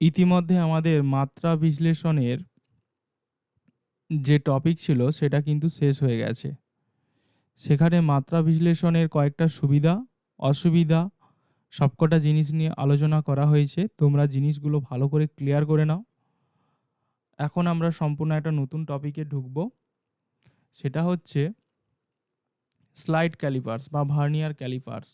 ইতিমধ্যে আমাদের মাত্রা বিশ্লেষণের যে টপিক ছিল, সেটা কিন্তু শেষ হয়ে গেছে। সেখানে মাত্রা বিশ্লেষণের কয়েকটা সুবিধা, অসুবিধা, সবকটা জিনিস নিয়ে আলোচনা করা হয়েছে। তোমরা জিনিসগুলো ভালো করে ক্লিয়ার করে নাও। এখন আমরা সম্পূর্ণ একটা নতুন টপিকে ঢুকবো। সেটা হচ্ছে স্লাইড ক্যালিপার্স বা ভার্নিয়ার ক্যালিপার্স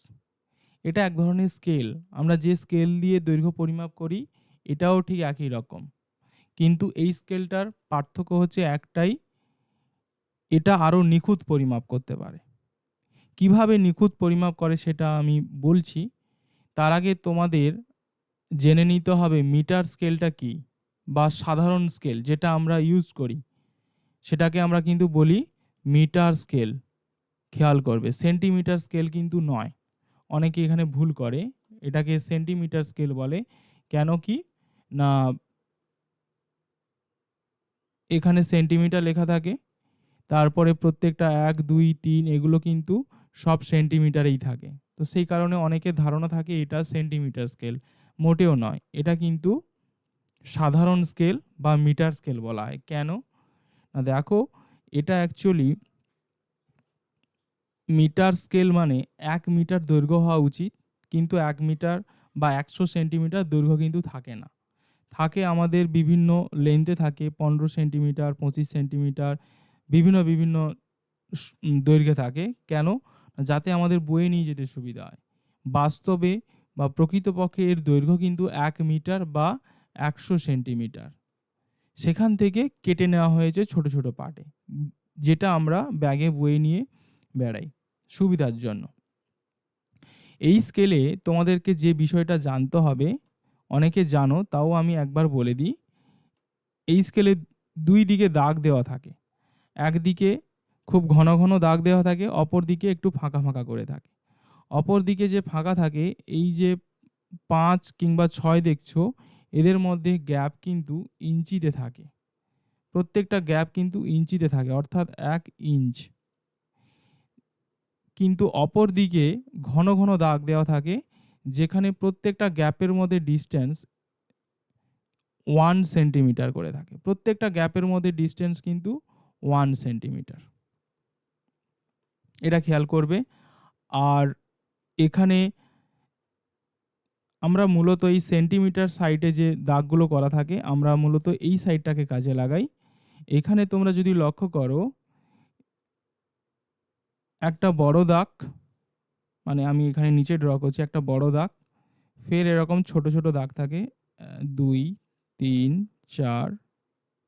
এটা এক ধরনের স্কেল আমরা যে স্কেল দিয়ে দৈর্ঘ্য পরিমাপ করি এটাও ঠিক একই রকম। কিন্তু এই স্কেলটার পার্থক্য হচ্ছে একটাই, এটা আরও নিখুঁত পরিমাপ করতে পারে। কীভাবে নিখুঁত পরিমাপ করে সেটা আমি বলছি, তার আগে তোমাদের জেনে নিতে হবে মিটার স্কেলটা কি বা সাধারণ স্কেল যেটা আমরা ইউজ করি। সেটাকে আমরা কিন্তু বলি মিটার স্কেল। খেয়াল করবে, সেন্টিমিটার স্কেল কিন্তু নয়। অনেকে এখানে ভুল করে, এটাকে সেন্টিমিটার স্কেল বলে। কেন কি? না, এখানে সেন্টিমিটার লেখা থাকে। তারপরে প্রত্যেকটা এক, দুই, তিন, এগুলো কিন্তু সব সেন্টিমিটারেই থাকে। তো সেই কারণে অনেকের ধারণা থাকে এটা সেন্টিমিটার স্কেল মোটেও নয়, এটা কিন্তু সাধারণ স্কেল বা মিটার স্কেল বলা হয়। কেন? না, দেখো, এটা অ্যাকচুয়ালি মিটার স্কেল মানে এক মিটার দৈর্ঘ্য হওয়া উচিত, কিন্তু এক মিটার বা একশো সেন্টিমিটার দৈর্ঘ্য কিন্তু থাকে না। থাকে আমাদের বিভিন্ন লেন্থে থাকে পনেরো সেন্টিমিটার পঁচিশ সেন্টিমিটার বিভিন্ন বিভিন্ন দৈর্ঘ্যে থাকে। কেন? যাতে আমাদের বয়ে নিয়ে যেতে সুবিধা হয়। বাস্তবে বা প্রকৃতপক্ষে এর দৈর্ঘ্য কিন্তু এক মিটার বা একশো সেন্টিমিটার সেখান থেকে কেটে নেওয়া হয়েছে ছোট ছোট উম, যেটা আমরা ব্যাগে বয়ে নিয়ে বেড়াই সুবিধার জন্য। এই স্কেলে তোমাদেরকে যে বিষয়টা জানতে হবে অনেকে জানো, তাও আমি একবার বলে দিই, এই স্কেলে দুই দিকে দাগ দেওয়া থাকে। একদিকে খুব ঘন ঘন দাগ দেওয়া থাকে, অপর দিকে একটু ফাঁকা ফাঁকা করে থাকে। অপর দিকে যে ফাঁকা থাকে, এই যে পাঁচ কিংবা ছয় দেখছ, এদের মধ্যে গ্যাপ কিন্তু ইঞ্চিতে থাকে। প্রত্যেকটা গ্যাপ কিন্তু ইঞ্চিতে থাকে, অর্থাৎ এক ইঞ্চ। কিন্তু অপর দিকে ঘন ঘন দাগ দেওয়া থাকে যেখানে প্রত্যেকটা গ্যাপের মধ্যে ডিস্টেন্স ওয়ান সেন্টিমিটার করে থাকে। প্রত্যেকটা গ্যাপের মধ্যে ডিস্টেন্স কিন্তু ওয়ান সেন্টিমিটার এটা খেয়াল করবে। আর এখানে আমরা মূলত এই সেন্টিমিটার সাইডে যে দাগগুলো করা থাকে, আমরা মূলত এই সাইডটাকে কাজে লাগাই। এখানে তোমরা যদি লক্ষ্য করো, একটা বড় দাগ মানে আমি এখানে নিচে ড্র করছি একটা বড় দাগ। ফের এরকম ছোট ছোট দাগ থাকে দুই, তিন, চার,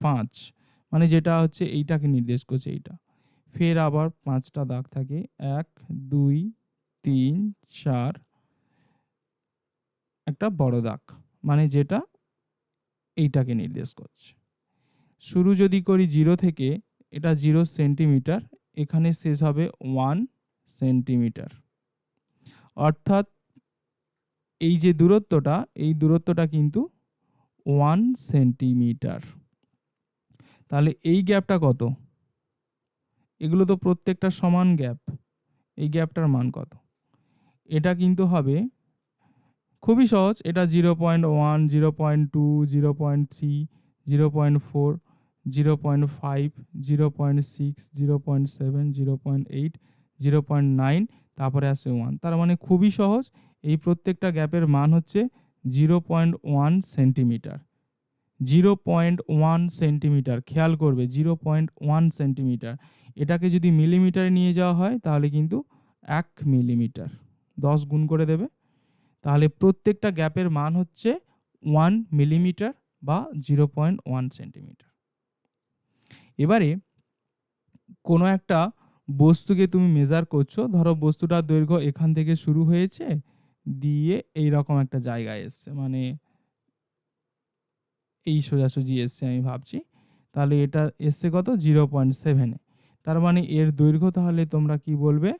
পাঁচ। মানে যেটা হচ্ছে এইটাকে নির্দেশ করছে এইটা। ফের আবার পাঁচটা দাগ থাকে, এক, দুই, তিন, চার। একটা বড় দাগ মানে যেটা এইটাকে নির্দেশ করছে। শুরু যদি করি জিরো থেকে, এটা জিরো সেন্টিমিটার, এখানে শেষ হবে ওয়ান সেন্টিমিটার। অর্থাৎ এই যে দূরত্বটা, এই দূরত্বটা কিন্তু ওয়ান সেন্টিমিটার। তাহলে এই গ্যাপটা কত? এগুলো তো প্রত্যেকটা সমান গ্যাপ। এই গ্যাপটার মান কত? এটা কিন্তু হবে খুবই সহজ। এটা zero point one, zero point two, zero point three, zero point four, zero point five, zero point six, zero point seven, zero point eight, zero point nine তারপরে আসে ওয়ান তার মানে খুবই সহজ। এই প্রত্যেকটা গ্যাপের মান হচ্ছে zero point one centimetre zero point one centimetre খেয়াল করবে জিরো পয়েন্ট ওয়ান সেন্টিমিটার এটাকে যদি মিলিমিটারে নিয়ে যাওয়া হয়, তাহলে কিন্তু এক মিলিমিটার দশ গুণ করে দেবে। তাহলে প্রত্যেকটা গ্যাপের মান হচ্ছে ওয়ান মিলিমিটার বা জিরো পয়েন্ট ওয়ান সেন্টিমিটার এবারে কোনো একটা বস্তুকে তুমি মেজার করছ, ধরো বস্তুটার দৈর্ঘ্য এখান থেকে শুরু হয়েছে, দিয়ে এই রকম একটা জায়গায় এসছে মানে এই সোজাসুজি এসছে আমি ভাবছি। তাহলে এটা এসছে কত? জিরো পয়েন্ট সেভেনে তার মানে এর দৈর্ঘ্য তাহলে তোমরা কি বলবে?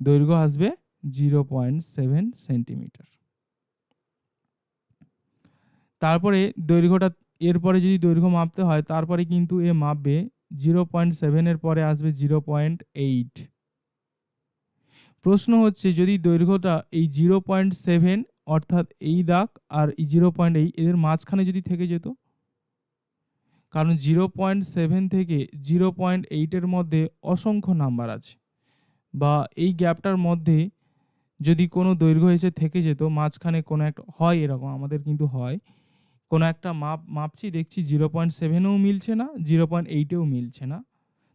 দৈর্ঘ্য আসবে জিরো পয়েন্ট সেভেন সেন্টিমিটার তারপরে দৈর্ঘ্যটা, এরপরে যদি দৈর্ঘ্য মাপতে হয়, তারপরে কিন্তু এ মাপবে জিরো পয়েন্ট সেভেনের পরে আসবে জিরো পয়েন্ট এইট। প্রশ্ন হচ্ছে, যদি দৈর্ঘ্যটা এই জিরো পয়েন্ট সেভেন অর্থাৎ এই দাগ আর এই জিরো পয়েন্ট এই এদের মাঝখানে যদি থেকে যেত, কারণ জিরো পয়েন্ট সেভেন থেকে জিরো পয়েন্ট এইটের মধ্যে অসংখ্য নাম্বার আছে বা এই গ্যাপটার মধ্যে যদি কোনো দৈর্ঘ্য এসে থেকে যেত, মাঝখানে কোনো একটা, হয় এরকম, আমাদের কিন্তু হয় কোনো একটা মাপ, মাপছি, দেখছি জিরো পয়েন্ট সেভেনেও মিলছে না, জিরো পয়েন্ট এইটেও মিলছে না।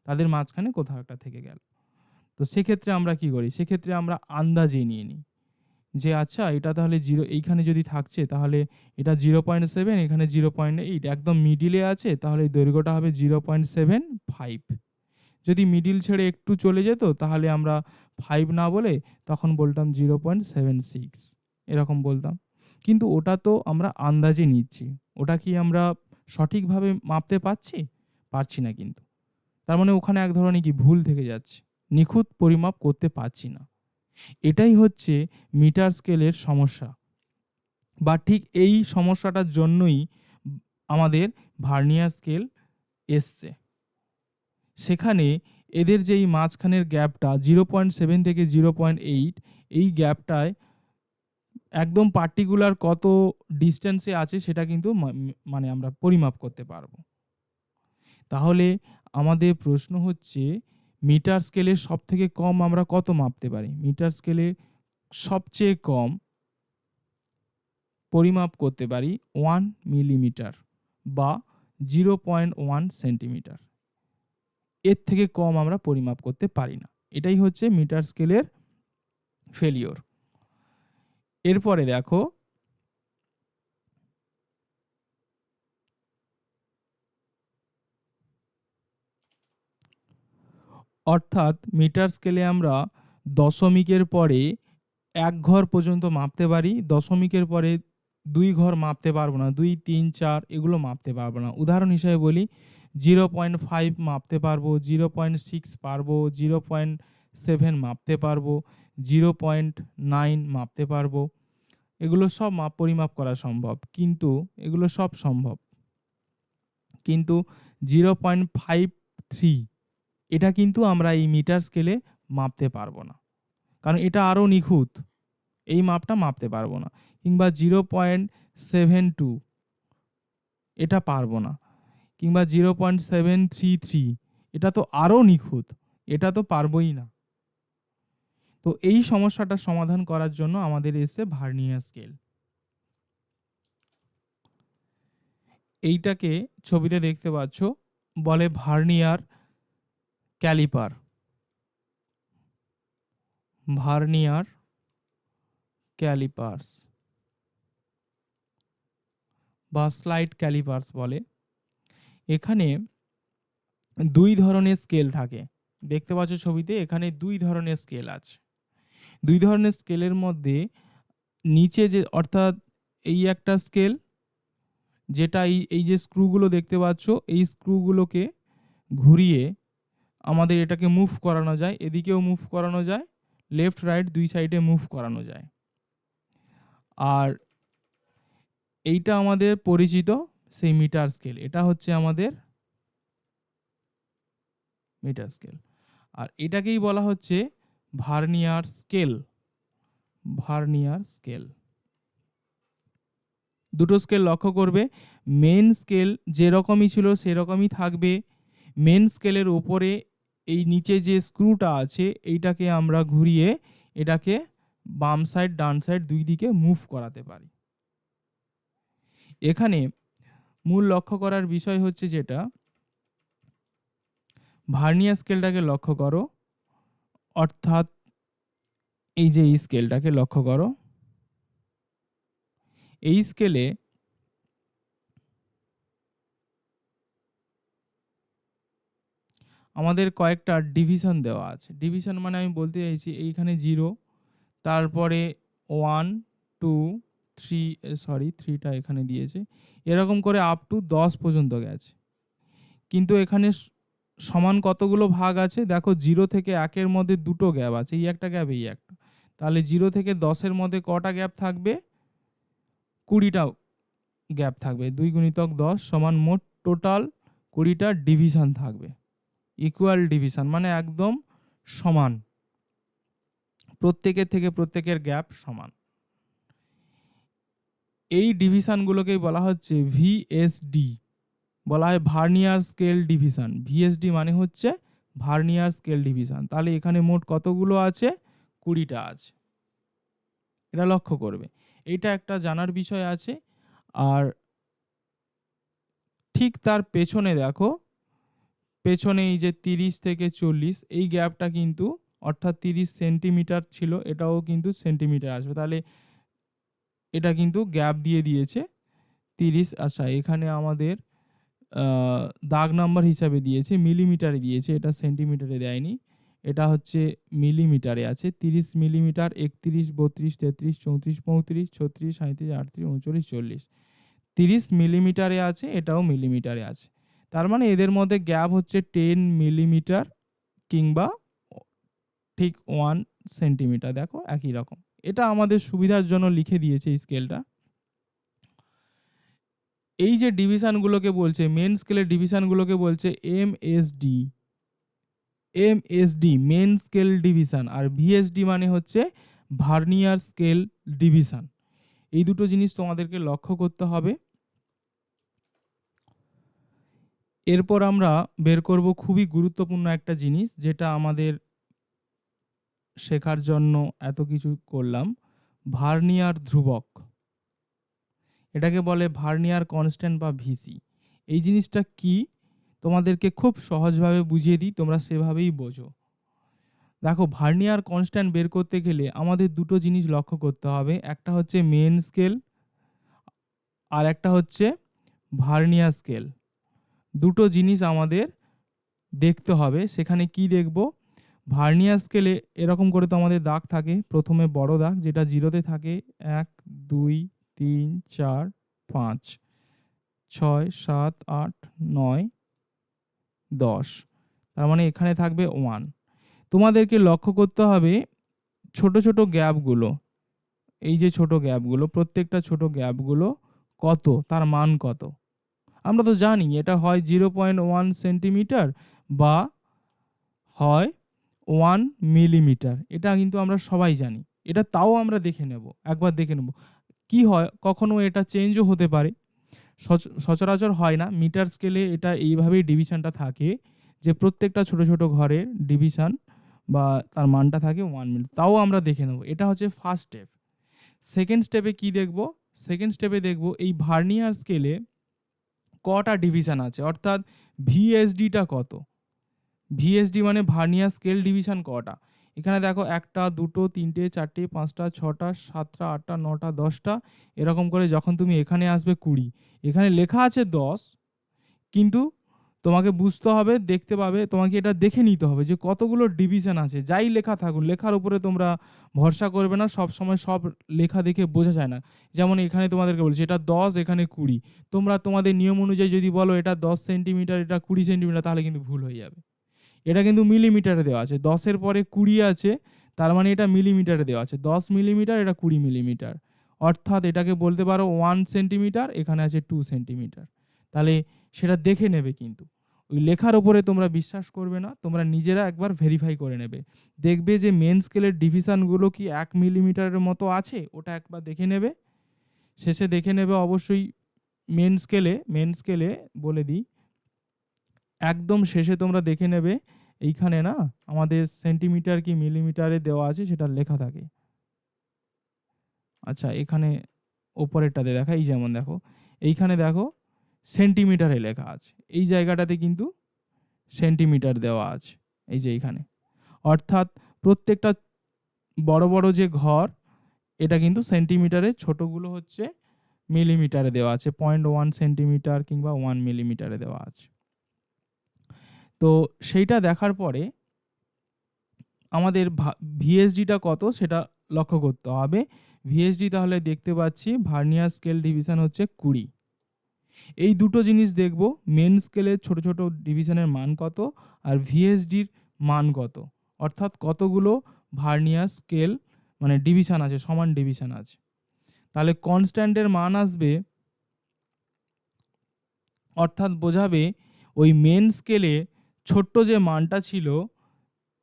তাদের মাঝখানে কোথাও একটা থেকে গেল। তো সেক্ষেত্রে আমরা কি করি? সেক্ষেত্রে আমরা আন্দাজে নিয়ে নিই যে আচ্ছা এটা তাহলে জিরো, এইখানে যদি থাকছে, তাহলে এটা জিরো পয়েন্ট সেভেন, এখানে জিরো পয়েন্ট এইট, একদম মিডিলে আছে, তাহলে এই দৈর্ঘ্যটা হবে জিরো পয়েন্ট সেভেন ফাইভ। যদি মিডিল ছেড়ে একটু চলে যেত, তাহলে আমরা ফাইভ না বলে তখন বলতাম জিরো পয়েন্ট সেভেন সিক্স। এরকম বলতাম। কিন্তু ওটা তো আমরা আন্দাজে নিচ্ছি। ওটা কি আমরা সঠিকভাবে মাপতে পারছি? পারছি না কিন্তু। তার মানে ওখানে এক ধরনের কি ভুল থেকে যাচ্ছে। নিখুঁত পরিমাপ করতে পারছি না। এটাই হচ্ছে মিটার স্কেলের সমস্যা। বা ঠিক এই সমস্যাটার জন্যই আমাদের ভার্নিয়ার স্কেল এসছে। সেখানে এদের যে এই মাঝখানের গ্যাপটা, জিরো পয়েন্ট সেভেন থেকে জিরো পয়েন্ট এইট, এই গ্যাপটায় একদম পার্টিকুলার কত ডিস্টেন্সে আছে সেটা কিন্তু মানে আমরা পরিমাপ করতে পারব। তাহলে আমাদের প্রশ্ন হচ্ছে মিটার স্কেলে সব থেকে কম আমরা কত মাপতে পারি? মিটার স্কেলে সবচেয়ে কম পরিমাপ করতে পারি ওয়ান মিলিমিটার বা জিরো পয়েন্ট ওয়ান সেন্টিমিটার এর থেকে কম আমরা পরিমাপ করতে পারি না। এটাই হচ্ছে মিটার স্কেলের ফেলিওর এরপরে দেখো, অর্থাৎ মিটার স্কেলে আমরা দশমিকের পরে এক ঘর পর্যন্ত মাপতে পারি, দশমিকের পরে দুই ঘর মাপতে পারব না, দুই, তিন, চার, এগুলো মাপতে পারব না। উদাহরণ হিসাবে বলি, জিরো পয়েন্ট ফাইভ মাপতে পারব, জিরো পয়েন্ট সিক্স পারব, জিরো পয়েন্ট সেভেন মাপতে পারব জিরো পয়েন্ট নাইন মাপতে পারব। এগুলো সব মাপ পরিমাপ করা সম্ভব, কিন্তু এগুলো সব সম্ভব। কিন্তু জিরো পয়েন্ট ফাইভ থ্রি, এটা কিন্তু আমরা এই মিটার স্কেলে মাপতে পারব না। কারণ এটা আরও নিখুঁত, এই মাপটা মাপতে পারব না। কিংবা জিরো পয়েন্ট সেভেন টু, এটা পারব না। কিংবা zero point seven three three, এটা তো আরও নিখুঁত, এটা তো পারবোই না। তো এই সমস্যাটার সমাধান করার জন্য আমাদের এসে ভার্নিয়া স্কেল। এইটাকে ছবিতে দেখতে পাচ্ছ, বলে ভার্নিয়ার ক্যালিপার। ভার্নিয়ার ক্যালিপার্স বা স্লাইড ক্যালিপার্স বলে। এখানে দুই ধরনের স্কেল থাকে। দেখতে পাচ্ছ ছবিতে এখানে দুই ধরনের স্কেল আছে। দুই ধরনের স্কেলের মধ্যে নিচে যে, অর্থাৎ এই একটা স্কেল, যেটা এই এই যে স্ক্রুগুলো দেখতে পাচ্ছ, এই স্ক্রুগুলোকে ঘুরিয়ে আমাদের এটাকে মুভ করানো যায়, এদিকেও মুভ করানো যায় লেফট রাইট দুই সাইডে মুভ করানো যায়। আর এইটা আমাদের পরিচিত সেই মিটার স্কেল, এটা হচ্ছে আমাদের মিটার স্কেল। আর এটাকেই বলা হচ্ছে ভার্নিয়ার স্কেল ভার্নিয়ার স্কেল। দুটো স্কেল লক্ষ্য করবে মেন স্কেল যেরকমই ছিল সেরকমই থাকবে। মেন স্কেলের ওপরে এই নিচে যে স্ক্রুটা আছে, এইটাকে আমরা ঘুরিয়ে এটাকে বাম সাইড ডান সাইড দুই দিকে মুভ করাতে পারি। এখানে মূল লক্ষ্য করার বিষয় হচ্ছে যেটা, ভার্নিয়ার স্কেলটাকে লক্ষ্য করো। অর্থাৎ এই যে এই স্কেলটাকে লক্ষ্য করো। এই স্কেলে আমাদের কয়েকটা ডিভিশন দেওয়া আছে। ডিভিশন মানে আমি বলতে চাইছি এইখানে জিরো, তারপরে ওয়ান, টু, থ্রি, সরি, থ্রিটা এখানে দিয়েছে। এরকম করে আপ টু দশ পর্যন্ত গেছে। কিন্তু এখানে সমান কতগুলো ভাগ আছে? দেখো, জিরো থেকে একের মধ্যে দুটো গ্যাপ আছে, এই একটা গ্যাপ, এই একটা। তাহলে জিরো থেকে দশের মধ্যে কটা গ্যাপ থাকবে? কুড়িটা গ্যাপ থাকবে, দুই গুণিতক দশ সমান মোট টোটাল কুড়িটা ডিভিশন থাকবে ইকুয়াল ডিভিশন মানে একদম সমান। প্রত্যেকের থেকে প্রত্যেকের গ্যাপ সমান। এই ডিভিশনগুলোকেই বলা হচ্ছে ভিএসডি বলা হয় ভার্নিয়ার স্কেল ডিভিশন, ভিএসডি মানে হচ্ছে ভার্নিয়ার স্কেল ডিভিশন। তাহলে এখানে মোট কতগুলো আছে? কুড়িটা আছে। এটা লক্ষ্য করবে। এটা একটা জানার বিষয় আছে। আর ঠিক তার পেছনে দেখো, পেছনে এই যে তিরিশ থেকে চল্লিশ, এই গ্যাপটা কিন্তু অর্থাৎ তিরিশ সেন্টিমিটার ছিল, এটাও কিন্তু সেন্টিমিটার আসবে। তাহলে এটা কিন্তু গ্যাপ দিয়ে দিয়েছে তিরিশ। আচ্ছা এখানে আমাদের দাগ নাম্বার হিসাবে দিয়েছে, মিলিমিটারে দিয়েছে, এটা সেন্টিমিটারে দেয়নি, এটা হচ্ছে মিলিমিটারে আছে, তিরিশ মিলিমিটার, একত্রিশ, বত্রিশ, তেত্রিশ, চৌত্রিশ, পঁয়ত্রিশ, ছত্রিশ সাঁত্রিশ আটত্রিশ, উনচল্লিশ, চল্লিশ, তিরিশ মিলিমিটারে আছে, এটাও মিলিমিটারে আছে, তার মানে এদের মধ্যে গ্যাপ হচ্ছে টেন মিলিমিটার কিংবা ঠিক ওয়ান সেন্টিমিটার, দেখো একই রকম, এটা আমাদের সুবিধার জন্য লিখে দিয়েছে স্কেলটা। এই যে ডিভিশনগুলোকে বলছে মেন স্কেলের ডিভিশনগুলোকে বলছে M S D M S D main scale division আর ভিএসডি মানে হচ্ছে ভার্নিয়ার স্কেল ডিভিশন এই দুটো জিনিস তোমাদেরকে লক্ষ্য করতে হবে। এরপর আমরা বের করব খুবই গুরুত্বপূর্ণ একটা জিনিস, যেটা আমাদের শেখার জন্য এত কিছু করলাম ভার্নিয়ার ধ্রুবক। এটাকে বলে ভার্নিয়ার কনস্ট্যান্ট বা ভিসি। এই জিনিসটা কি? তোমাদেরকে খুব সহজভাবে বুঝিয়ে দিই, তোমরা সেভাবেই বোঝো। দেখো, ভার্নিয়ার কনস্ট্যান্ট বের করতে গেলে আমাদের দুটো জিনিস লক্ষ্য করতে হবে। একটা হচ্ছে মেন স্কেল, আর একটা হচ্ছে ভার্নিয়ার স্কেল। দুটো জিনিস আমাদের দেখতে হবে। সেখানে কি দেখব? ভার্নিয়ার স্কেলে এরকম করে তো আমাদের দাগ থাকে। প্রথমে বড় দাগ, যেটা জিরোতে থাকে, এক, দুই তিন, চার, পাঁচ, ছয়, সাত, আট, নয়, দশ। তার মানে এখানে থাকবে ওয়ান তোমাদেরকে লক্ষ্য করতে হবে ছোট ছোট গ্যাপগুলো। এই যে ছোট গ্যাপগুলো, প্রত্যেকটা ছোট গ্যাপগুলো কত? তার মান কত? আমরা তো জানি এটা হয় জিরো পয়েন্ট ওয়ান সেন্টিমিটার বা হয় ওয়ান মিলিমিটার এটা কিন্তু আমরা সবাই জানি। এটা তাও আমরা দেখে নেব। একবার দেখে নেব। কি হয়? কখনো এটা চেঞ্জও হতে পারে। সচ- সচরাচর হয় না। মিটার স্কেলে এটা এইভাবেই ডিভিশনটা থাকে যে প্রত্যেকটা ছোট ছোট ঘরের ডিভিশন বা তার মানটা থাকে ওয়ান মিনিট তাও আমরা দেখে নেব। এটা হচ্ছে ফার্স্ট স্টেপ সেকেন্ড স্টেপে কি দেখব? সেকেন্ড স্টেপে দেখব এই ভার্নিয়ার স্কেলে কটা ডিভিশন আছে? অর্থাৎ ভিএসডিটা কত? ভিএসডি মানে ভার্নিয়ার স্কেল ডিভিশন কটা? এখানে দেখো একটা, দুটো, তিনটে, চারটে, পাঁচটা, ছটা, সাতটা, আটটা, নটা, দশটা, এরকম করে যখন তুমি এখানে আসবে কুড়ি। এখানে লেখা আছে দশ, কিন্তু তোমাকে বুঝতে হবে, দেখতে পাবে, তোমাকে এটা দেখে নিতে হবে যে কতগুলো ডিভিশন আছে। যাই লেখা থাকুক, লেখার উপরে তোমরা ভরসা করবে না সব সময় সব লেখা দেখে বোঝা যায় না। যেমন এখানে তোমাদেরকে বলছি, এটা দশ, এখানে কুড়ি। তোমরা তোমাদের নিয়ম অনুযায়ী যদি বলো, এটা দশ সেন্টিমিটার এটা কুড়ি সেন্টিমিটার তাহলে কিন্তু ভুল হয়ে যাবে। এটা কিন্তু মিলিমিটারে দেওয়া আছে। দশের পরে কুড়ি আছে, তার মানে এটা মিলিমিটারে দেওয়া আছে। দশ মিলিমিটার এটা কুড়ি মিলিমিটার অর্থাৎ এটাকে বলতে পারো ওয়ান সেন্টিমিটার এখানে আছে টু সেন্টিমিটার তাহলে সেটা দেখে নেবে কিন্তু। ওই লেখার ওপরে তোমরা বিশ্বাস করবে না, তোমরা নিজেরা একবার ভেরিফাই করে নেবে। দেখবে যে মেন স্কেলের ডিভিশনগুলো কি এক মিলিমিটারের মতো আছে? ওটা একবার দেখে নেবে। শেষে দেখে নেবে অবশ্যই মেন স্কেলে মেন স্কেলে বলে দিই। একদম শেষে তোমরা দেখে নেবে, এইখানে না আমাদের সেন্টিমিটার কি মিলিমিটারে দেওয়া আছে সেটা লেখা থাকে। আচ্ছা এখানে ওপরেরটাতে দেখা, এই যেমন দেখো, এইখানে দেখো সেন্টিমিটারে লেখা আছে, এই জায়গাটাতে কিন্তু সেন্টিমিটার দেওয়া আছে, এই যে এইখানে। অর্থাৎ প্রত্যেকটা বড় বড় যে ঘর, এটা কিন্তু সেন্টিমিটারে, ছোটগুলো হচ্ছে মিলিমিটারে দেওয়া আছে, পয়েন্ট ওয়ান সেন্টিমিটার কিংবা ওয়ান মিলিমিটারে দেওয়া আছে। তো সেইটা দেখার পরে আমাদের ভিএসডিটা কত সেটা লক্ষ্য করতে হবে। ভিএসডি তাহলে দেখতে পাচ্ছি ভার্নিয়ার স্কেল ডিভিশন হচ্ছে কুড়ি। এই দুটো জিনিস দেখব, মেন স্কেলের ছোট ছোট ডিভিশনের মান কত আর ভিএসডির মান কত। অর্থাৎ কতগুলো ভার্নিয়ার স্কেল মানে ডিভিশন আছে, সমান ডিভিশন আছে। তাহলে কনস্ট্যান্টের মান আসবে, অর্থাৎ বোঝাবে ওই মেন স্কেলে ছোট্ট যে মানটা ছিল,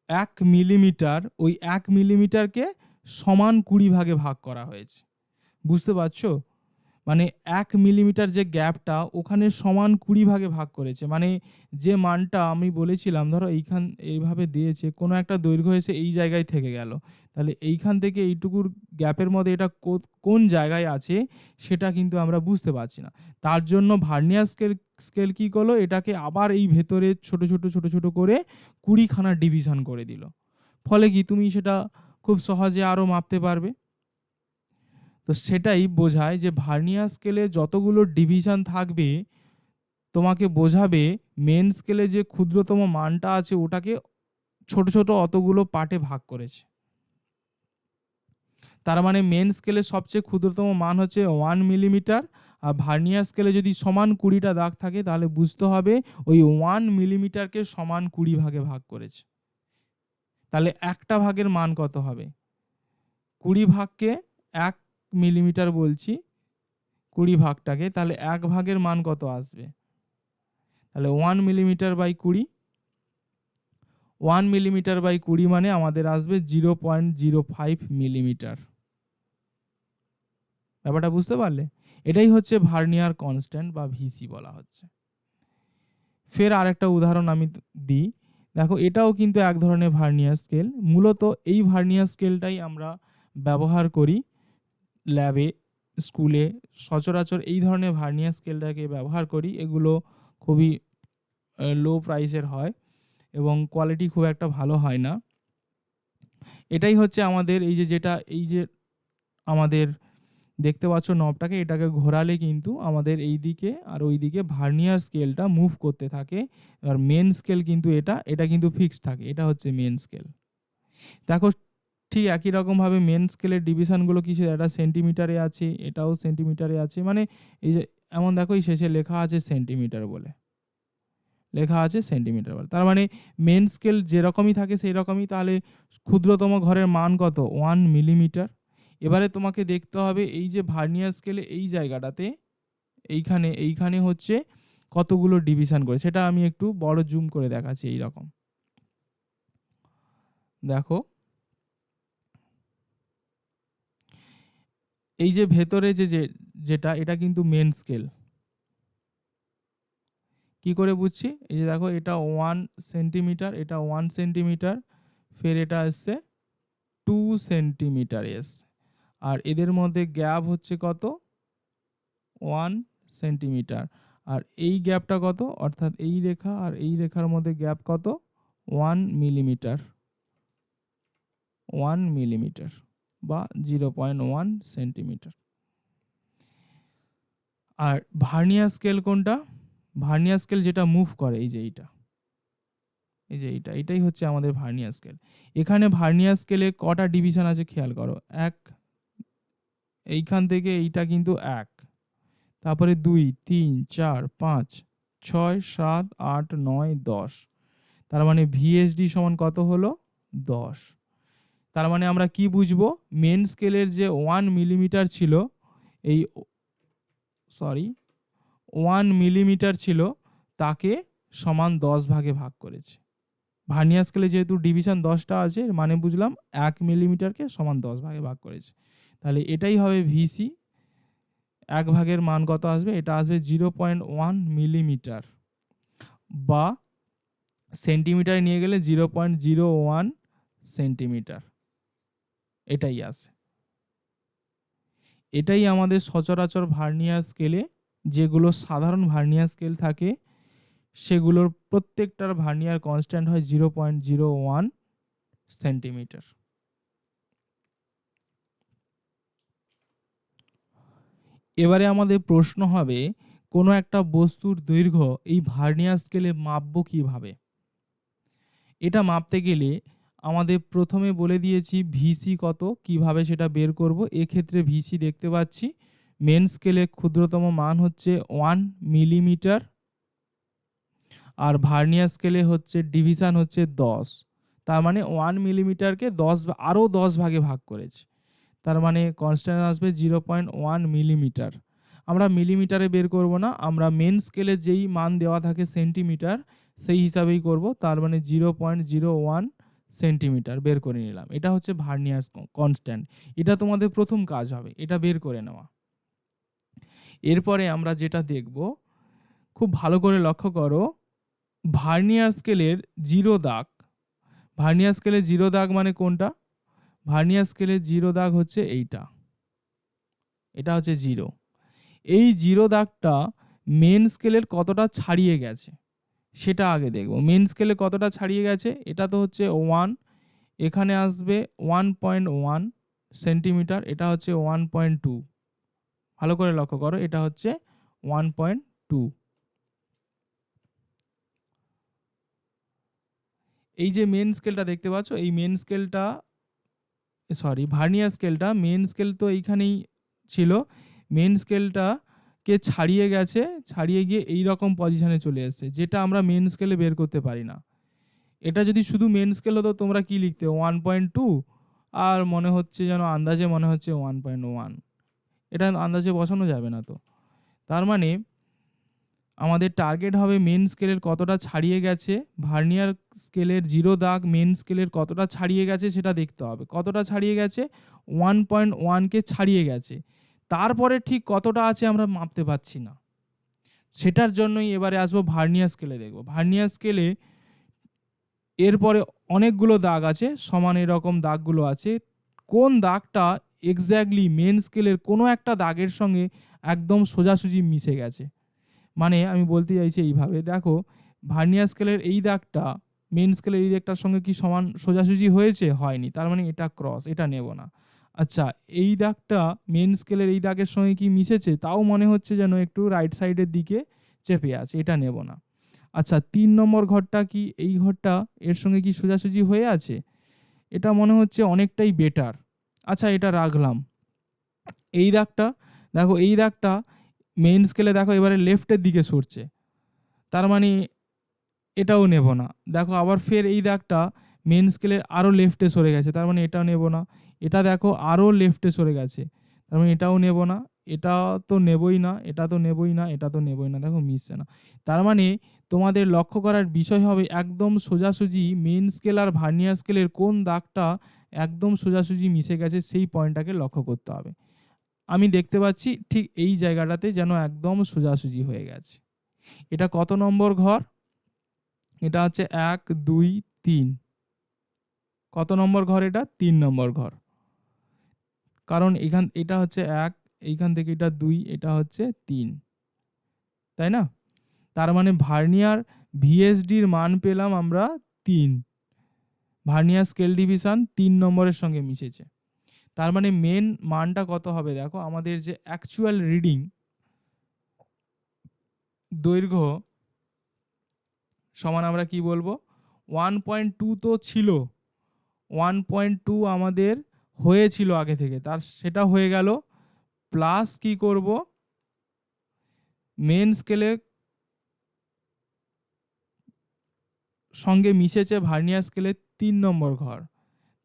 এক মিলিমিটার, ওই এক মিলিমিটারকে সমান কুড়ি ভাগে ভাগ করা হয়েছে। বুঝতে পারছ? মানে এক মিলিমিটার যে গ্যাপটা ওখানে সমান কুড়ি ভাগে ভাগ করেছে। মানে যে মানটা আমি বলেছিলাম, ধরো এইখান এইভাবে দিয়েছে, কোনো একটা দৈর্ঘ্য এসে এই জায়গায় থেকে গেল। তাহলে এইখান থেকে এইটুকুর গ্যাপের মধ্যে এটা কোন জায়গায় আছে সেটা কিন্তু আমরা বুঝতে পারছি না। তার জন্য ভার্নিয়ার স্কেল স্কেল কী করল? এটাকে আবার এই ভেতরে ছোট ছোট ছোট ছোট করে কুড়িখানা ডিভিশন করে দিল। ফলে কি তুমি সেটা খুব সহজে আরও মাপতে পারবে? তো সেটাই বোঝায় যে ভার্নিয়ার স্কেলে যতগুলো ডিভিশন থাকবে, তোমাকে বোঝাবে মেন স্কেলে যে ক্ষুদ্রতম মানটা আছে ওটাকে ছোট ছোট অতগুলো পার্টে ভাগ করেছে। তার মানে মেন স্কেলে সবচেয়ে ক্ষুদ্রতম মান হচ্ছে ওয়ান মিলিমিটার, আর ভার্নিয়ার স্কেলে যদি সমান কুড়িটা দাগ থাকে তাহলে বুঝতে হবে ওই ওয়ান মিলিমিটারকে সমান কুড়ি ভাগে ভাগ করেছে। তাহলে একটা ভাগের মান কত হবে? কুড়ি ভাগকে এক মিলিমিটার বলছি, কুড়ি ভাগটাকে, তাহলে এক ভাগের মান কত আসবে? তাহলে ওয়ান মিলিমিটার বাই কুড়ি ওয়ান মিলিমিটার বাই কুড়ি মানে আমাদের আসবে zero point zero five millimetre ব্যাপারটা বুঝতে পারলে? এটাই হচ্ছে ভার্নিয়ার কনস্ট্যান্ট বা ভিসি বলা হচ্ছে। ফের আরেকটা উদাহরণ আমি দিই। দেখো, এটাও কিন্তু এক ধরনের ভার্নিয়ার স্কেল। মূলত এই ভার্নিয়ার স্কেলটাই আমরা ব্যবহার করি। ল্যাবে, স্কুলে সচরাচর এই ধরনের ভার্নিয়ার স্কেলটাকে ব্যবহার করি। এগুলো খুবই লো প্রাইসের হয় এবং কোয়ালিটি খুব একটা ভালো হয় না। এটাই হচ্ছে আমাদের এই যে যেটা, এই যে আমাদের দেখতে পাচ্ছ নবটাকে এটাকে ঘোরালে কিন্তু আমাদের এই দিকে আর ওই দিকে ভার্নিয়ার স্কেলটা মুভ করতে থাকে। আর মেন স্কেল কিন্তু এটা এটা কিন্তু ফিক্সড থাকে। এটা হচ্ছে মেন স্কেল দেখো ঠিক একই রকমভাবে মেন স্কেলের ডিভিশনগুলো কিছু একটা সেন্টিমিটারে আছে, এটাও সেন্টিমিটারে আছে। মানে এই যে, এমন দেখো এই শেষে লেখা আছে সেন্টিমিটার বলে। লেখা আছে সেন্টিমিটার বলে। তার মানে মেন স্কেল যেরকমই থাকে সেই রকমই তাহলে ক্ষুদ্রতম ঘরের মান কত? ওয়ান মিলিমিটার এবারে তোমাকে দেখতে হবে এই যে ভার্নিয়ার স্কেলে এই জায়গাটাতে, এইখানে এইখানে হচ্ছে কতগুলো ডিভিশন করে। সেটা আমি একটু বড় জুম করে দেখাচ্ছি এই রকম দেখো। এই যে ভেতরে যে যেটা, এটা কিন্তু মেন স্কেল কি করে বুঝছি? এই যে দেখো, এটা ওয়ান সেন্টিমিটার এটা ওয়ান সেন্টিমিটার ফের এটা আসছে টু সেন্টিমিটার এস আর এদের মধ্যে গ্যাপ হচ্ছে কত? ওয়ান সেন্টিমিটার আর এই গ্যাপটা কত? অর্থাৎ এই রেখা আর এই রেখার মধ্যে গ্যাপ কত? ওয়ান মিলিমিটার ওয়ান মিলিমিটার বা জিরো পয়েন্ট ওয়ান সেন্টিমিটার আর ভার্নিয়ার স্কেল কোনটা? ভার্নিয়া স্কেল যেটা মুভ করে, এই যে এইটা। এই যে এইটা, এটাই হচ্ছে আমাদের ভার্নিয়া স্কেল। এখানে ভার্নিয়া স্কেলে কটা ডিভিশন আছে খেয়াল করো? এক, এইখান থেকে এইটা কিন্তু এক। তারপরে দুই, তিন, চার, পাঁচ, ছয়, সাত, আট, নয়, দশ। তার মানে ভিএসডি সমান কত হলো? দশ। তার মানে আমরা কি বুঝব? মেন স্কেলের যে ওয়ান মিলিমিটার ছিল, এই সরি ওয়ান মিলিমিটার ছিল, তাকে সমান দশ ভাগে ভাগ করেছে। ভার্নিয়ার স্কেলে যেহেতু ডিভিশন দশটা আছে মানে বুঝলাম এক মিলিমিটারকে সমান দশ ভাগে ভাগ করেছে। তাহলে এটাই হবে ভিসি এক ভাগের মান কত আসবে? এটা আসবে জিরো পয়েন্ট ওয়ান মিলিমিটার বা সেন্টিমিটার নিয়ে গেলে zero point zero one centimetre এটাই আসে এটাই আমাদের সচরাচর ভার্নিয়ার স্কেলে যেগুলো সাধারণ ভার্নিয়ার স্কেল থাকে, সেগুলোর প্রত্যেকটার ভার্নিয়ার কনস্ট্যান্ট হয় zero point zero one centimetre এবারে আমাদের প্রশ্ন হবে, কোনো একটা বস্তুর দৈর্ঘ্য এই ভার্নিয়ার স্কেলে মাপবো কীভাবে? এটা মাপতে গেলে আমাদের প্রথমে বলে দিয়েছি ভিসি কত, কীভাবে সেটা বের করব। এক্ষেত্রে ভিসি দেখতে পাচ্ছি মেন স্কেলে ক্ষুদ্রতম মান হচ্ছে ওয়ান মিলিমিটার আর ভার্নিয়ার স্কেলে হচ্ছে ডিভিশন হচ্ছে দশ। তার মানে ওয়ান মিলিমিটারকে দশ আরও দশ ভাগে ভাগ করেছে। তার মানে কনস্ট্যান্ট আসবে জিরো পয়েন্ট ওয়ান মিলিমিটার আমরা মিলিমিটারে বের করব না, আমরা মেন স্কেলে যেই মান দেওয়া থাকে সেন্টিমিটার সেই হিসাবেই করব। তার মানে zero point zero one centimetre বের করে নিলাম। এটা হচ্ছে ভার্নিয়ার কনস্ট্যান্ট। এটা তোমাদের প্রথম কাজ হবে, এটা বের করে নেওয়া। এরপরে আমরা যেটা দেখব, খুব ভালো করে লক্ষ্য করো, ভার্নিয়ার স্কেলের জিরো দাগ। ভার্নিয়ার স্কেলের জিরো দাগ মানে কোনটা? ভার্নিয়ার স্কেলের জিরো দাগ হচ্ছে এইটা। এটা হচ্ছে জিরো। এই জিরো দাগটা মেন স্কেলের কতটা ছাড়িয়ে গেছে? সেটা আগে দেখব। মেন স্কেলে কতটা ছাড়িয়ে গেছে? এটা তো হচ্ছে ওয়ান এখানে আসবে ওয়ান পয়েন্ট ওয়ান সেন্টিমিটার এটা হচ্ছে ওয়ান পয়েন্ট টু ভালো করে লক্ষ্য করো, এটা হচ্ছে ওয়ান পয়েন্ট টু এই যে মেন স্কেলটা দেখতে পাচ্ছ, এই মেন স্কেলটা সরি ভার্নিয়ার স্কেলটা মেন স্কেল তো এইখানেই ছিল। মেন স্কেলটা কে ছাড়িয়ে গেছে, ছাড়িয়ে গিয়ে এই রকম পজিশনে চলে এসেছে, যেটা আমরা মেন স্কেলে বের করতে পারি না। এটা যদি শুধু মেন স্কেল হতো, তোমরা কি লিখতে? ওয়ান পয়েন্ট টু আর মনে হচ্ছে যেন আন্দাজে মনে হচ্ছে ওয়ান পয়েন্ট ওয়ান এটা আন্দাজে বসানো যাবে না তো। তার মানে আমাদের টার্গেট হবে মেন স্কেলের কতটা ছাড়িয়ে গেছে ভার্নিয়ার স্কেলের জিরো দাগ মেন স্কেলের কতটা ছাড়িয়ে গেছে সেটা দেখতে হবে। কতটা ছাড়িয়ে গেছে? ওয়ান পয়েন্ট ওয়ানকে ছাড়িয়ে গেছে। তারপরে ঠিক কতটা আছে আমরা মাপতে পারছি না। সেটার জন্যই এবারে আসব ভার্নিয়া স্কেলে দেখব। ভার্নিয়ার স্কেলে এরপরে অনেকগুলো দাগ আছে, সমান এরকম দাগগুলো আছে। কোন দাগটা এক্স্যাক্টলি মেন স্কেলের কোনো একটা দাগের সঙ্গে একদম সোজাসুজি মিশে গেছে। মানে আমি বলতে চাইছি এইভাবে, দেখো ভার্নিয়ার স্কেলের এই দাগটা মেন স্কেলের এই দাগটার সঙ্গে কি সমান সোজাসুজি হয়েছে? হয়নি। তার মানে এটা ক্রস এটা নেব না। আচ্ছা এই দাগটা মেন স্কেলের এই দাগের সঙ্গে কি মিশেছে? তাও মনে হচ্ছে যেন একটু রাইট সাইডের দিকে চেপে আছে, এটা নেব না। আচ্ছা তিন নম্বর ঘরটা কি, এই ঘরটা এর সঙ্গে কি সোজাসুজি হয়ে আছে? এটা মনে হচ্ছে অনেকটাই বেটার আচ্ছা এটা রাখলাম। এই দাগটা, দেখো, এই দাগটা মেইন স্কেলে দেখো এবারে লেফটের দিকে সরছে। তার মানে এটাও নেব না। দেখো, আবার ফের এই দাগটা মেন স্কেলের আরও লেফটে সরে গেছে, তার মানে এটাও নেব না। এটা দেখো আরও লেফটে সরে গেছে। তার মানে এটাও নেব না, এটা তো নেবই না, এটা তো নেবই না, এটা তো নেবই না, দেখো মিশছে না। তার মানে তোমাদের লক্ষ্য করার বিষয় হবে একদম সোজাসুজি মেন স্কেল আর ভার্নিয়ার স্কেলের কোন দাগটা একদম সোজাসুজি মিশে গেছে সেই পয়েন্টটাকে লক্ষ্য করতে হবে। আমি দেখতে পাচ্ছি ঠিক এই জায়গাটাতে যেন একদম সোজাসুজি হয়ে গেছে। এটা কত নম্বর ঘর? এটা হচ্ছে এক, দুই, তিন। কত নম্বর ঘর এটা? তিন নম্বর ঘর। কারণ এখান, এটা হচ্ছে এক, এইখান থেকে এটা দুই, এটা হচ্ছে তিন। তাই না? তার মানে ভার্নিয়ার ভিএসডির মান পেলাম আমরা তিন। ভার্নিয়ার স্কেল ডিভিশন তিন নম্বরের সঙ্গে মিশেছে। তার মানে মেন মানটা কত হবে দেখো, আমাদের যে অ্যাকচুয়াল রিডিং দৈর্ঘ্য সমান আমরা কি বলব? ওয়ান পয়েন্ট টু তো ছিল। ওয়ান পয়েন্ট টু আমাদের হয়েছিল আগে থেকে। তার সেটা হয়ে গেল প্লাস কি করব? মেন স্কেলে সঙ্গে মিশেছে ভার্নিয়ার স্কেলের তিন নম্বর ঘর।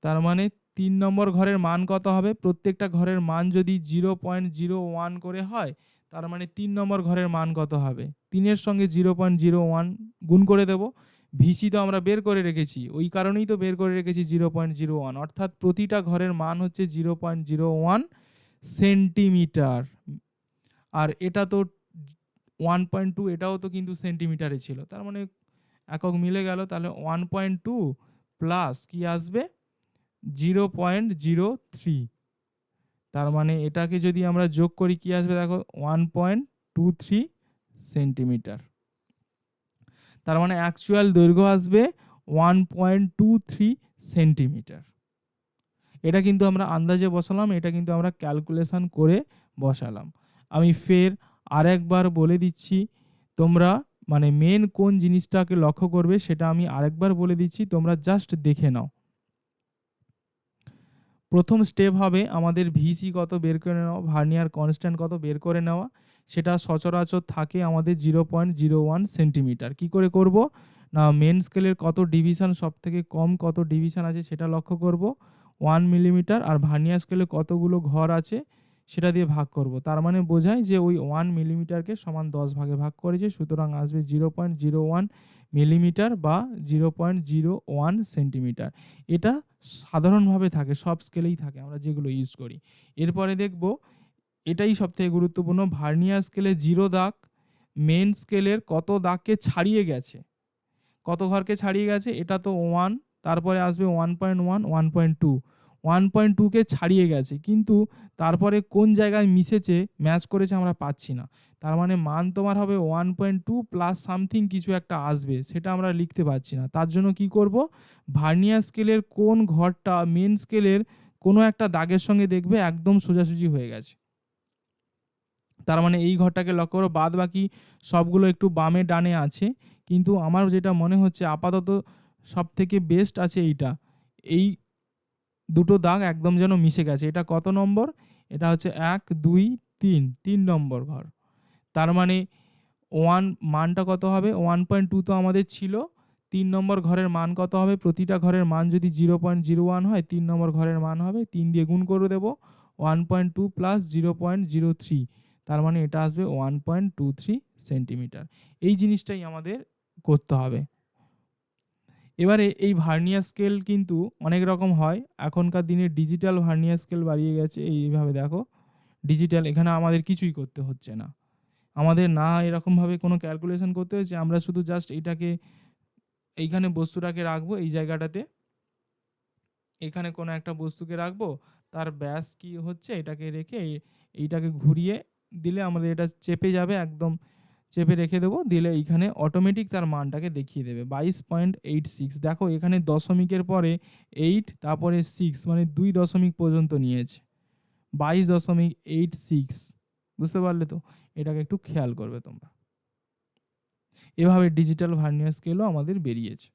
তার মানে তিন নম্বর ঘরের মান কত হবে? প্রত্যেকটা ঘরের মান যদি জিরো পয়েন্ট জিরো ওয়ান করে হয়, তার মানে তিন নম্বর ঘরের মান কত হবে? তিনের সঙ্গে জিরো পয়েন্ট জিরো ওয়ান গুণ করে দেবো। ভিসি তো আমরা বের করে রেখেছি, ওই কারণেই তো বের করে রেখেছি জিরো পয়েন্ট জিরো ওয়ান অর্থাৎ প্রতিটা ঘরের মান হচ্ছে zero point zero one centimetre আর এটা তো ওয়ান পয়েন্ট টু এটাও তো কিন্তু সেন্টিমিটারে ছিল, তার মানে একক মিলে গেল, তাহলে ওয়ান পয়েন্ট টু প্লাস কি আসবে? জিরো পয়েন্ট জিরো থ্রি তার মানে এটাকে যদি আমরা যোগ করি, কি আসবে দেখো? One point two three centimetre তার মানে অ্যাকচুয়াল দৈর্ঘ্য আসবে one point two three centimetre এটা কিন্তু আমরা আন্দাজে বসালাম, এটা কিন্তু আমরা ক্যালকুলেশন করে বসালাম। আমি ফের আরেকবার বলে দিচ্ছি, তোমরা মানে মেন কোন জিনিসটাকে লক্ষ্য করবে সেটা আমি আরেকবার বলে দিচ্ছি, তোমরা জাস্ট দেখে নাও। প্রথম স্টেপ হবে আমাদের ভিসি কত বের করে নেওয়া ভার্নিয়ার কনস্ট্যান্ট কত বের করে নেওয়া, সেটা সচরাচর থাকে আমাদের zero point zero one centimetre কী করে করব? না মেন স্কেলের কত ডিভিশন সব থেকে কম কত ডিভিশন আছে সেটা লক্ষ্য করব। ওয়ান মিলিমিটার আর ভার্নিয়ার স্কেলে কতগুলো ঘর আছে সেটা দিয়ে ভাগ করব। তার মানে বোঝায় যে ওই ওয়ান মিলিমিটারকে সমান দশ ভাগে ভাগ করেছে, সুতরাং আসবে zero point zero one millimetre বা zero point zero one centimetre. এটা সাধারণভাবে থাকে, সব স্কেলেই থাকে, আমরা যেগুলো ইউজ করি। এরপরে দেখব, এটাই সবথেকে গুরুত্বপূর্ণ, ভার্নিয়ার স্কেলে জিরো দাগ, মেন স্কেলের কত দাগকে ছাড়িয়ে গেছে। কত ঘরকে ছাড়িয়ে গেছে, এটা তো ওয়ান, তারপরে আসবে one point one one point two. One point টুকে ছাড়িয়ে গেছে। কিন্তু তারপরে কোন জায়গায় মিশেছে ম্যাচ করেছে আমরা পাচ্ছি না। তার মানে মান তোমার হবে one point two plus something কিছু একটা আসবে, সেটা আমরা লিখতে পারছি না। তার জন্য কি করব? ভার্নিয়ার স্কেলের কোন ঘরটা মেন স্কেলের কোনো একটা দাগের সঙ্গে দেখবে একদম সোজাসুজি হয়ে গেছে। তার মানে এই ঘরটাকে লক্ষ্য করো বাদ বাকি সবগুলো একটু বামে ডানে আছে। কিন্তু আমার যেটা মনে হচ্ছে, আপাতত সব থেকে বেস্ট আছে এইটা। এই দুটো দাগ একদম যেন মিশে গেছে। এটা কত নম্বর? এটা হচ্ছে এক, দুই, তিন। তিন নম্বর ঘর। তার মানে ওয়ান মানটা কত হবে? ওয়ান পয়েন্ট টু তো আমাদের ছিল। তিন নম্বর ঘরের মান কত হবে? প্রতিটা ঘরের মান যদি জিরো পয়েন্ট জিরো ওয়ান হয়, তিন নম্বর ঘরের মান হবে। তিন দিয়ে গুণ করে দেবো। One point two plus zero point zero three তার মানে এটা আসবে one point two three centimetre এই জিনিসটাই আমাদের করতে হবে। এবারে এই ভার্নিয়ার স্কেল কিন্তু অনেক রকম হয়। এখনকার দিনে ডিজিটাল ভার্নিয়ার স্কেল বাড়িয়ে গেছে এইভাবে দেখো। ডিজিটাল এখানে আমাদের কিছুই করতে হচ্ছে না। আমাদের না এরকমভাবে কোনো ক্যালকুলেশন করতে হচ্ছে আমরা শুধু জাস্ট এইটাকে এইখানে বস্তুটাকে রাখব, এই জায়গাটাতে। এখানে কোনো একটা বস্তুকে রাখব, তার ব্যাস কি হচ্ছে, এটাকে রেখে এইটাকে ঘুরিয়ে দিলে আমাদের এটা চেপে যাবে একদম চেপে রেখে দেবো, দিলে এইখানে অটোমেটিক তার মানটাকে দেখিয়ে দেবে। বাইশ পয়েন্ট এইট সিক্স দেখো এখানে দশমিকের পরে এইট তারপরে সিক্স মানে দুই দশমিক পর্যন্ত নিয়েছে। বাইশ দশমিক এইট সিক্স বুঝতে পারলে তো? এটাকে একটু খেয়াল করবে তোমরা। এভাবে ডিজিটাল ভার্নিয়ার স্কেলও আমাদের বেরিয়েছে।